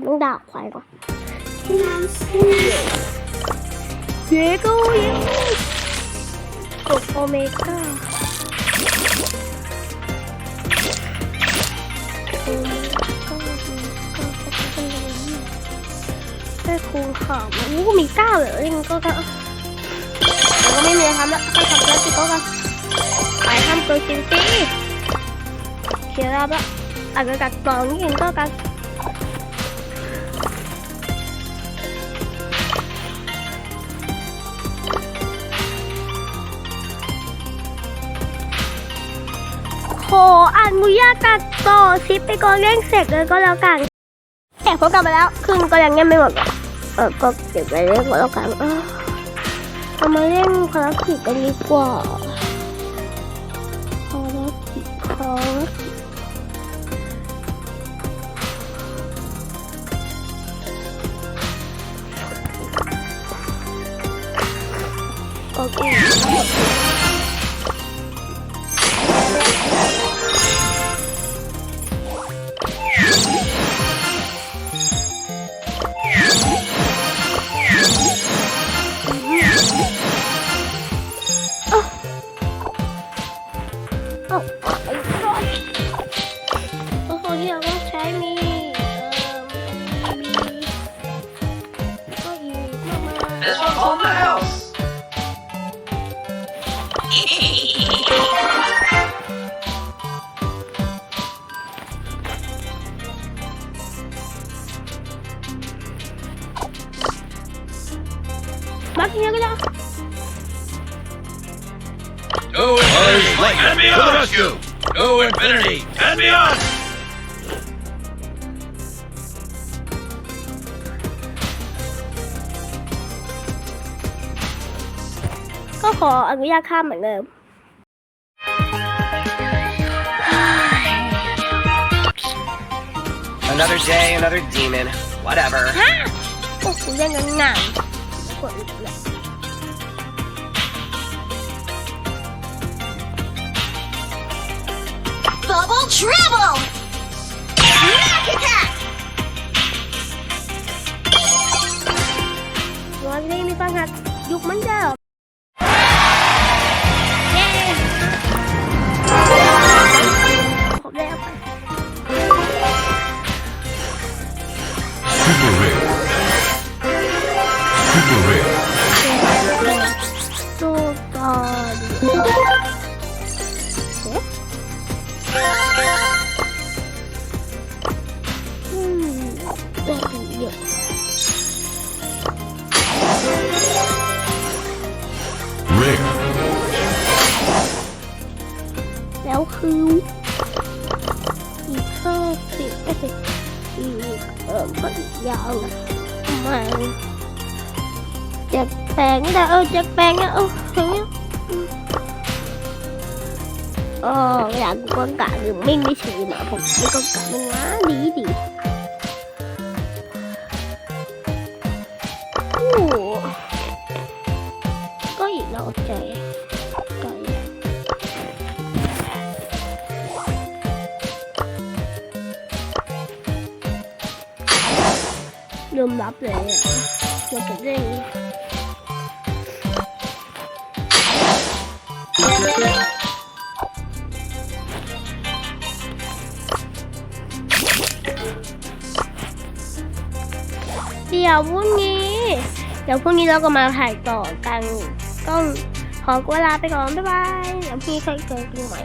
นต้องด่าควายก่อนเยโก้เยกดโอเมก้าโอเมก้าโอเมก้าได้คูณข่าวมาอู้มีเก้าเหรอยังก็ก็แล้วก็ไม่มีอะไรทำแล้วก็ทำแล้วสิก็กันไปทำตัวจริงสิเขียนแล้วละอาจจะกัดต่อนี่เองก็กัน ขออนุญาตตัดต่อคลิปไปก่อนเล่นเสร็จเลยก็แล้วกันแต่พบกลับมาแล้วครึ่งก็ยังเล่นไม่หมดเออก็เก็บไว้เล่นก็แล้วกันเออเอามาเล่นภารกิจกันดีกว่าภารกิจภารกิจโอเค on the house. Go infinity, like infinity, and beyond. ขออนุญาตข้ามเหมือนเดิม Another day, another demon. Whatever. ฮะโอ้โหเล่นงานๆกดอีกแล้ว Bubble Trouble! Smack attack! วันนี้มีปัญหายุคเหมือนเดิม แล้วคืออีกห้าสิบเอ้ยอีกเออก็อีกยาวประมาณเจ็ดแปลงนี่แหละเออเจ็ดแปลงเนี่ยเอออย่างเงี้ยอืมเอออยากกงกะหรือไม่ ไม่ถือหมาผมไม่กงกะมันนะดีดีโอ้ก็อีกแล้วใจ เดี๋ยวพรุ่งนี้ เดี๋ยวพรุ่งนี้เราก็มาถ่ายต่อกัน ต้องขอเวลาไปก่อน บ๊ายบายเดี๋ยวพรุ่งนี้ค่อยเจอกันใหม่